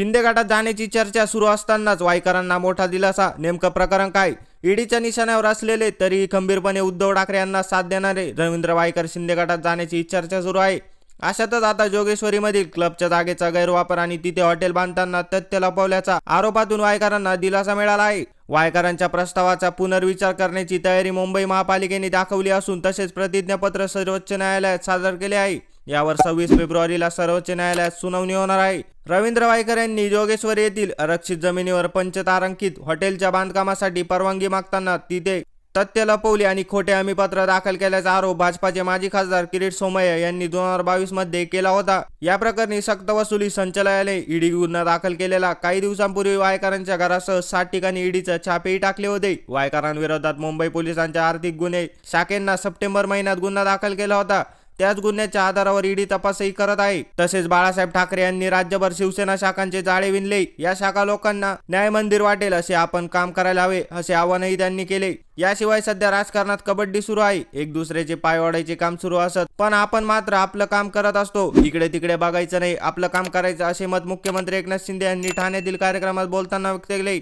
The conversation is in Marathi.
शिंदे गटात जाण्याची चर्चा सुरू असतानाच वायकरांना मोठा दिलासा. नेमकं प्रकरण काय? ईडीच्या निशाण्यावर असलेले तरीही खंबीरपणे उद्धव ठाकरे यांना साथ देणारे रवींद्र वायकर शिंदे गटात जाण्याची चर्चा सुरू आहे. अशातच आता जोगेश्वरीमधील क्लबच्या जागेचा गैरवापर आणि तिथे हॉटेल बांधताना तथ्य लपवल्याचा आरोपातून वायकरांना दिलासा मिळाला आहे. वायकरांच्या प्रस्तावाचा पुनर्विचार करण्याची तयारी मुंबई महापालिकेने दाखवली असून तसेच प्रतिज्ञापत्र सर्वोच्च न्यायालयात सादर केले आहे. यावर सव्वीस फेब्रुवारीला सर्वोच्च न्यायालयात सुनावणी होणार आहे. रवींद्र वायकर यांनी जोगेश्वर येथील आरक्षित जमिनीवर पंचतारांकित हॉटेलच्या बांधकामासाठी परवानगी मागताना तिथे तथ्य लपवली आणि खोटे हमीपत्र दाखल केल्याचा आरोप भाजपाचे माजी खासदार किरीट सोमय्या यांनी दोन हजार बावीसमध्ये केला होता. या प्रकरणी सक्तवसुली संचालनालय ईडी गुन्हा दाखल केलेला काही दिवसांपूर्वी वायकरांच्या घरासह सात ठिकाणी ईडीचे छापेही टाकले होते. वायकरांविरोधात मुंबई पोलिसांच्या आर्थिक गुन्हे शाखेंना सप्टेंबर महिन्यात गुन्हा दाखल केला होता. त्याच गुन्ह्याच्या आधारावर ईडी तपासही करत आहे. तसेच बाळासाहेब ठाकरे यांनी राज्यभर शिवसेना शाखांचे जाळे विणले. या शाखा लोकांना न्याय मंदिर वाटेल असे आपण काम करायला हवे असे आवाहनही त्यांनी केले. याशिवाय सध्या राजकारणात कबड्डी सुरू आहे. एक दुसऱ्याचे पाय वाढायचे काम सुरू असत पण आपण मात्र आपलं काम करत असतो. इकडे तिकडे बघायचं नाही आपलं काम करायचं असे मत मुख्यमंत्री एकनाथ शिंदे यांनी ठाण्यातील कार्यक्रमात बोलताना व्यक्त केले.